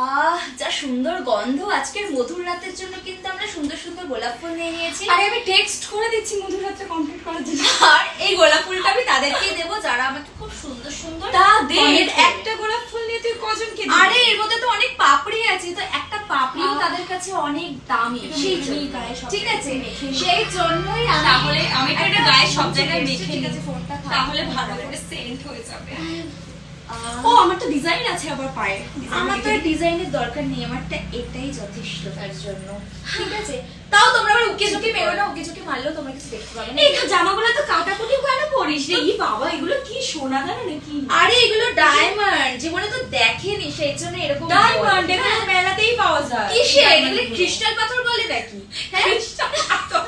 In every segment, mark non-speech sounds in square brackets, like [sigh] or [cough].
আহ যা সুন্দর গন্ধ। আজকের মধুর রাতের জন্য কিন্তু আমরা সুন্দর সুন্দর গোলাপ ফুল নিয়ে নিয়েছি। আরে আমি টেক্সট করে দিচ্ছি মধুরাত্রে কমপ্লিট করার জন্য। আর এই গোলাপ ফুলটা আমি তাদেরকেই দেবো যারা আমাকে খুব সুন্দর সুন্দর তাদের একটা গোলাপ ফুল নিয়ে তুই কজনকে? আরে এর মধ্যে তো অনেক পাপড়ি আছে তো একটা পাপড়িও তাদের কাছে অনেক দামি। সেই মেখে জন্য। গায়ে সব ঠিক আছে? সেই জন্যই আমি তাহলে আমি তো এটা গায়ে সব জায়গায় ঠিক আছে ফোনটা তাহলে ভালো করে সেন্ট হয়ে যাবে। আহ, ও আমার তো ডিজাইন আছে আবার পায়ে আমার তো ডিজাইনের দরকার নেই আমারটা এটাই যথেষ্ট তার জন্য। ঠিক আছে? তাও তোমরা আবার উকে ঝুঁকে না উকে ঝুঁকে মারলেও তোমরা কিছু দেখতে পাবে না। এই জামাগুলো তো কাটাকুটি কেন পরিস রে। ই বাবা এগুলো কি সোনা দানা নাকি? আরে এগুলো ডায়মন্ড জীবনে তো দেখেনি সেই জন্য এরকম ডায়মন্ড এগুলো মেলাতেই পাওয়া যায়। কিসে? Diamond এগুলো ক্রিস্টাল পাথর বলে নাকি? হ্যাঁ? পাথর।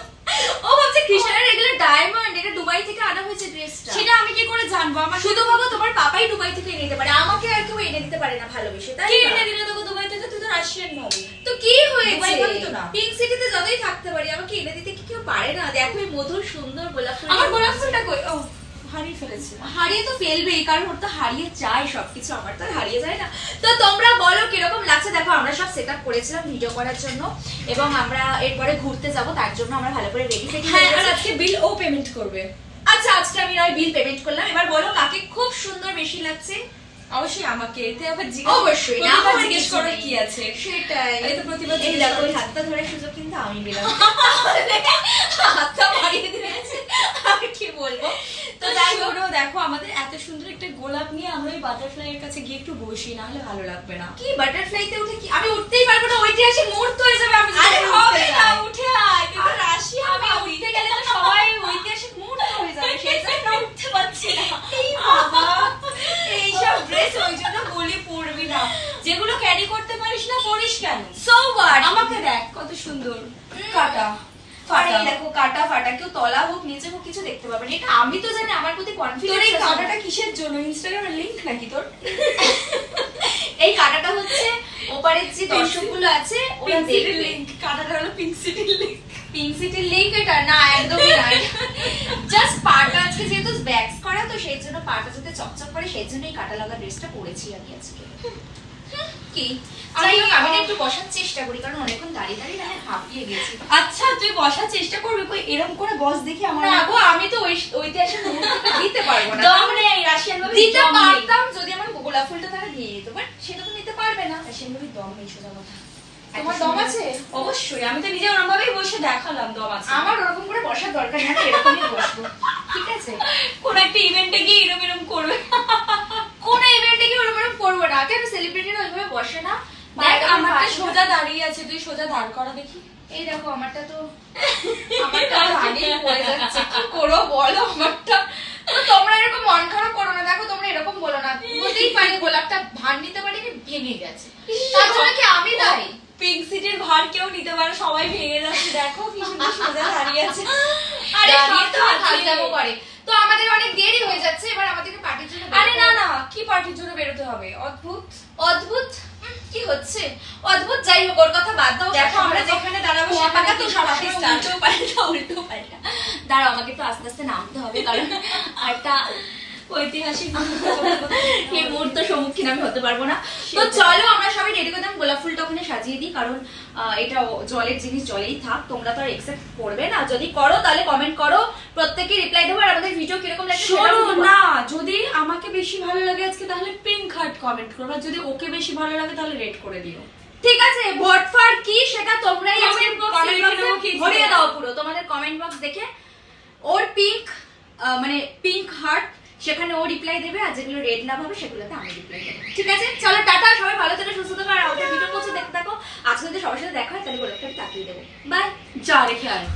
ও ভাবছে ক্রিস্টালের এগুলো ডায়মন্ড এটা দুবাই থেকে আনা হয়েছে ড্রেসটা সেটা আমি কি করে জানব? আমার শুধু ভাবো তোমার পাপাই দুবাই থেকে এনে দিতে পারে আমাকে আর কেউ এনে দিতে পারে না ভালোবেসে তাই কি? এনে দিলে তোকে দুবাই থেকে? তুই তো রাশিয়ান ভাবি। তো কি হয়েছে। পিঙ্ক সিটিতে যতই থাকতে পারি আমাকে এনে দিতে কি কেউ পারে না? দেখো এই মধুর সুন্দর গোলাপ ফুল আমার গোলাপ ফুলটা কই? ও হারিয়ে ফেলেছি। হারিয়ে তো ফেলবেই কারণ ওর তো হারিয়ে যায় সবকিছু আমার তো হারিয়ে যায় না। তো তোমরা বলো কীরকম লাগছে? দেখো আমরা সব সেট আপ করেছিলাম ভিডিও করার জন্য এবং আমরা এরপরে ঘুরতে যাব তার জন্য আমরা ভালো করে রেডি ফেডি হ্যাঁ আর আজকে বিল ও পেমেন্ট করবে। আচ্ছা আজকে আমি নয় বিল পেমেন্ট করলাম। এবার বলো কাকে খুব সুন্দর বেশি লাগছে? অবশ্যই আমাকে এতে আবার জিজ্ঞেস অবশ্যই না আমার জিজ্ঞেস করার কি আছে? সেটাই। এই তো প্রতিবার এই দেখো হাতটা ধরে সুযোগ কিন্তু আমি দিলাম। [laughs] হাতটা মারিয়ে দিয়েছে। আর কি বলব? তো যাই হোক দেখো আমাদের এত সুন্দর একটা গোলাপ নিয়ে আমরা ওই বাটারফ্লাই এর কাছে গিয়ে একটু বসি না হলে ভালো লাগবে না। কি বাটারফ্লাইতে উঠে কি আমি উঠতেই পারব না ঐতিহাসিক মুহূর্ত হয়ে যাবে আমি আরে উঠতে হবে না যাই। উঠে আয় তুই তো রাশিয়া আমি উঠতে গেলে তো সবাই ঐতিহাসিক মুহূর্ত হয়ে যাবে সেই জন্য উঠতে পারছি না এই বাবা এইসব ড্রেস ওই জন্য বলি পরবি না যেগুলো ক্যারি করতে পারিস না পরিস কেন? সো হোয়াট আমাকে দেখ কত সুন্দর। কাটা ফাটা। দেখো কাটা ফাটা। কেউ তলা হোক নিচে হোক কিছু দেখতে পাবে না। এটা আমি তো জানি আমার প্রতি তোর এই কাটাটা কিসের জন্য? ইনস্টাগ্রামের লিংক নাকি তোর? [laughs] এই কাটাটা হচ্ছে ওপারের যে দর্শকগুলো আছে ওরা দেখবে। লিংক কাটাটা হলো পিঙ্ক সিটির লিংক পিঙ্ক সিটির লিংক এটা না একদমই না। [laughs] জাস্ট পাটা আজকে যেহেতু ব্যাগস করা তো সেই জন্য পাটা যাতে চকচক করে সেই জন্য এই কাটা লাগা ড্রেসটা পরেছি আমি আজকে। কি? হোক আমি একটু বসার চেষ্টা করি কারণ অনেকক্ষণ দাঁড়িয়ে দাঁড়িয়ে আমি হাঁপিয়ে গেছি। আচ্ছা তুই বসার চেষ্টা করবি? কই এরকম করে বস দেখি আমার না গো আমি তো ওই ঐতিহাসিক মুহূর্তটা দিতে পারব না। দম নেই রাশিয়ান ভাবে দিতে পারতাম যদি আমার গোলাপ ফুলটা তারা দিয়ে দিত বাট সেটা তো নিতে পারবে না। রাশিয়ান ভাবে দম নেই সোজা কথা। তোমার দম আছে? অবশ্যই আমি তো নিজে ওরম ভাবেই বসে দেখালাম দম আছে। আমার ওরকম করে বসার দরকার নেই এরকমই বসবো। ঠিক আছে? কোন একটা ইভেন্টে গিয়ে এরম এরম করবে কোন ইভেন্টে কি ওরকম এরকম করব না কেন সেলিব্রিটিরা ওইভাবে বসে না। দেখ আমারটা সোজা দাঁড়িয়ে আছে তুই সোজা দাঁড় করা দেখি। এই দেখো আমারটা তো [laughs] আমারটা তো আগেই পড়ে যাচ্ছে। কি করো বলো আমারটা? তোমরা এরকম মন খারাপ করো না। দেখো তোমরা এরকম বলো না। হতেই পারে গোলাপটা ভার নিতে পারে কি ভেঙে গেছে। তার জন্য কি আমি দায়ী পিঙ্ক সিটির ভার কেউ নিতে পারে সবাই ভেঙে যাচ্ছে। দেখো কি সুন্দর সোজা দাঁড়িয়ে আছে। আরে সব তো তো করে তো আমাদের অনেক দেরি হয়ে যাচ্ছে এবার আমাদেরকে পার্টির জন্য আরে না না কি পার্টির জন্য বেরোতে হবে? অদ্ভুত। অদ্ভুত? কি হচ্ছে? অদ্ভুত যাই হোক ওর কথা বাদ দাও। দেখো আমরা যেখানে দাঁড়াবো সেখানে তো সব উল্টো পাল্টা উল্টো পাল্টা। দাঁড়াও আমাকে তো আস্তে আস্তে নামতে হবে কারণ [laughs] একটা ঐতিহাসিক [laughs] এই মুহূর্ত সম্মুখীন আমি হতে পারব না। তো চলো আমরা সবাই রেডি করতাম গোলাপ ফুলটা ওখানে সাজিয়ে দিই কারণ এটা জলের জিনিস জলেই থাক। তোমরা তো আর একসেপ্ট করবে না। যদি করো তাহলে কমেন্ট করো। প্রত্যেকে রিপ্লাই দেবো। আর আমাদের ভিডিও কীরকম লাগে শোনো না যদি আমাকে বেশি ভালো লাগে আজকে তাহলে পিঙ্ক হার্ট কমেন্ট করো। আর যদি ওকে বেশি ভালো লাগে তাহলে রেড করে দিও। ঠিক আছে ভোট ফর কি সেটা তোমরাই আমাদের ভরিয়ে দাও পুরো। তোমাদের কমেন্ট বক্স দেখে। ওর পিঙ্ক মানে পিঙ্ক হার্ট সেখানে ও রিপ্লাই দেবে আর যেগুলো রেড না হবে সেগুলোতে আমি রিপ্লাই দেবো। ঠিক আছে? চলো, টাটা, সবাই ভালো থাকে, সুস্থ থাকো, আর আমাদের ভিডিও করছে, দেখতে থাকো। আজকে যদি সবার সাথে দেখা হয়, তাহলে বলে তাকিয়ে দেবো। বাই যা রেখে আয়।